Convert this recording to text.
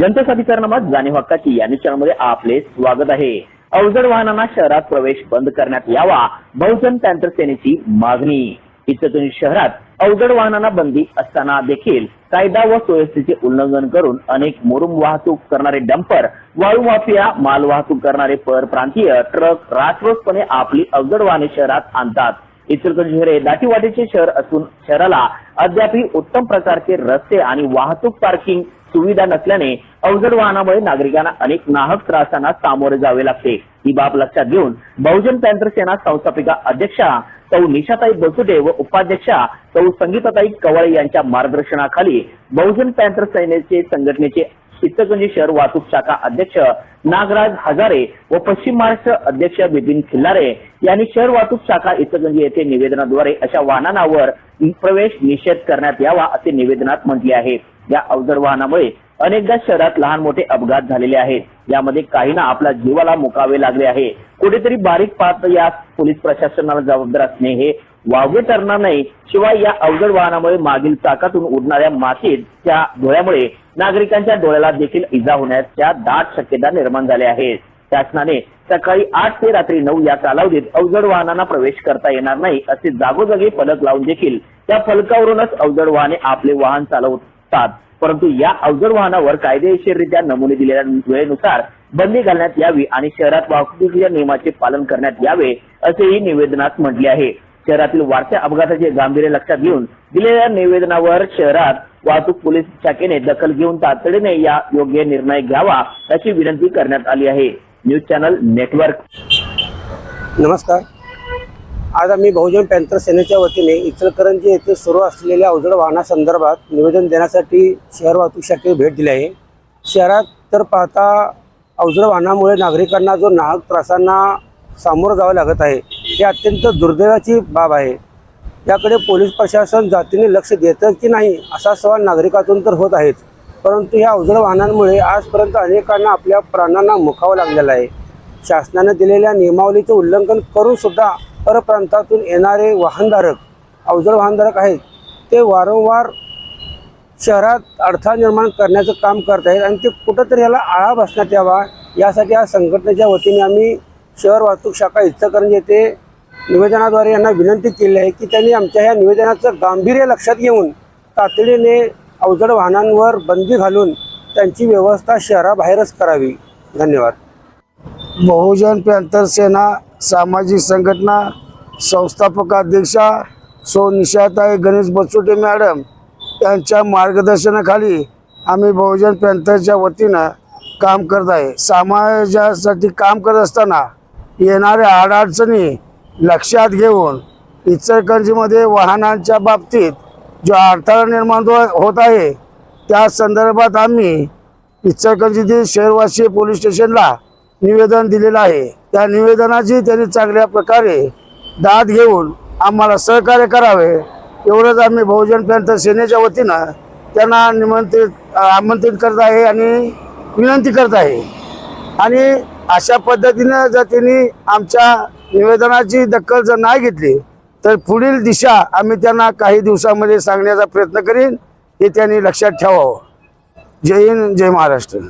जनता करणं जाणीव हक्काची या निशाणामध्ये आपले स्वागत आहे. अवजड वाहनांना शहरात प्रवेश बंद करण्यात यावा बहुजन पॅन्थर सेनेची मागणी. इचलकरंजी शहरात अवजड वाहनांना बंदी असताना देखील कायदा व सुव्यवस्थेचे उल्लंघन करून अनेक मुरुम वाहतूक करणारे डंपर वाळू माफिया माल वाहतूक करणारे परप्रांतीय ट्रक रात्ररोजपणे आपली अवजड वाहने शहरात आणतात. इचलकरंजी शहर हे दाटीवाटीचे शहर असून शहराला अद्यापही उत्तम प्रकारचे रस्ते आणि वाहतूक पार्किंग सुविधा नसल्याने अवजड वाहनामुळे नागरिकांना अनेक नाहक त्रासांना सामोरे जावे लागते. ही बाब लक्षात घेऊन बहुजन पॅन्थर सेना संस्थापिका अध्यक्षा सौ निशाताई बसुटे व उपाध्यक्षा सौ संगीताताई कवळे यांच्या मार्गदर्शनाखाली बहुजन पॅन्थर सेनेचे संघटनेचे चित्तगंजी शहर वाहतूक शाखा अध्यक्ष नागराज हजारे व पश्चिम महाराष्ट्र अध्यक्ष बिपिन खिल्लारे यांनी शहर वाहतूक शाखा इचलकरंजी येथे निवेदनाद्वारे अशा वाहनांवर प्रवेश निषेध करण्यात यावा असे निवेदनात म्हटले आहे. या अवजड वाहनामुळे अनेकदा शहरात लहान मोठे अपघात झालेले आहेत. यामध्ये काहींना आपल्या जीवाला मुकावे लागले आहे. कुठेतरी बारीक पाहत या पोलीस प्रशासनाला जबाबदार असणे हे वावगे ठरणार नाही. शिवाय या अवजड वाहनामुळे मागील चाकातून उडणाऱ्या मातीत त्या धुळ्यामुळे नागरिकांच्या डोळ्याला देखील इजा होण्याच्या दाट शक्यता निर्माण झाल्या आहेत. शासनाने सकाळी आठ ते रात्री नऊ या कालावधीत अवजड वाहनांना प्रवेश करता येणार नाही असे जागोजागी फलक लावून देखील त्या फलकावरूनच अवजड वाहने आपले वाहन चालवतात. परंतु या अवजड वाहनावर कायदेशीररित्या नमुने दिलेल्या वेळेनुसार बंदी घालण्यात यावी आणि शहरात वाहतुकीच्या नियमाचे पालन करण्यात यावे असेही निवेदनात म्हटले आहे. शहरातील वाढत्या अपघाताचे गांभीर्य लक्षात घेऊन दिलेल्या निवेदनावर शहरात वाहतूक पोलीस शाखेने दखल घेऊन तातडीने या योग्य निर्णय घ्यावा अशी विनंती करण्यात आली आहे. News channel network. नमस्कार. आज आम्ही बहुजन पॅन्थर सेनेच्या वतीने इचलकरंजी येथे सुरू असलेल्या अवजड वाहनासंदर्भात निवेदन देण्यासाठी शहर वाहतूक शाखेला भेट दिली आहे. शहरात तर पाहता अवजड वाहनामुळे नागरिकांना जो नाहक त्रासांना सामोरं जावं लागत आहे हे अत्यंत दुर्दैवाची बाब आहे. याकडे पोलीस प्रशासन जातीने लक्ष देतं की नाही असा सवाल नागरिकातून तर होत आहेच. परंतु या अवजड वाहनांमुळे आजपर्यंत अनेकांना आपल्या प्राणांना मुखावं लागलेलं आहे. शासनाने दिलेल्या नियमावलीचे उल्लंघन करूनसुद्धा परप्रांतातून येणारे वाहनधारक अवजड वाहनधारक आहेत ते वारंवार शहरात अडथळा निर्माण करण्याचं काम करत आहेत आणि ते कुठंतरी याला आळा बसण्यात यावा यासाठी या संघटनेच्या वतीने आम्ही शहर वाहतूक शाखा इचलकरंजी येथे निवेदनाद्वारे यांना विनंती केली आहे की त्यांनी आमच्या ह्या निवेदनाचं गांभीर्य लक्षात घेऊन तातडीने अवजड वाहनांवर बंदी घालून त्यांची व्यवस्था शहराबाहेरच करावी. धन्यवाद. बहुजन पॅन्थर सेना सामाजिक संघटना संस्थापक अध्यक्षा सो निशाताई गणेश बचोटे मॅडम यांच्या मार्गदर्शनाखाली आम्ही बहुजन पॅन्थरच्या वतीनं काम करत आहे. समाजासाठी काम करत असताना येणाऱ्या अडचणी लक्षात घेऊन इचलकरंजीमध्ये वाहनांच्या बाबतीत जो अडथळा निर्माण हो- होत आहे त्या संदर्भात आम्ही इचलकरंजीतील शहरवासी पोलीस स्टेशनला निवेदन दिलेलं आहे. त्या निवेदनाची त्यांनी चांगल्या प्रकारे दाद घेऊन आम्हाला सहकार्य करावे. एवढंच आम्ही बहुजन प्रांत सेनेच्या वतीनं त्यांना निमंत्रित आमंत्रित करत आहे आणि विनंती करत आहे. आणि अशा पद्धतीनं जर त्यांनी आमच्या निवेदनाची दखल जर नाही घेतली तर पुढील दिशा आम्ही त्यांना काही दिवसामध्ये सांगण्याचा प्रयत्न करीन हे त्यांनी लक्षात ठेवावं. जय हिंद जय महाराष्ट्र.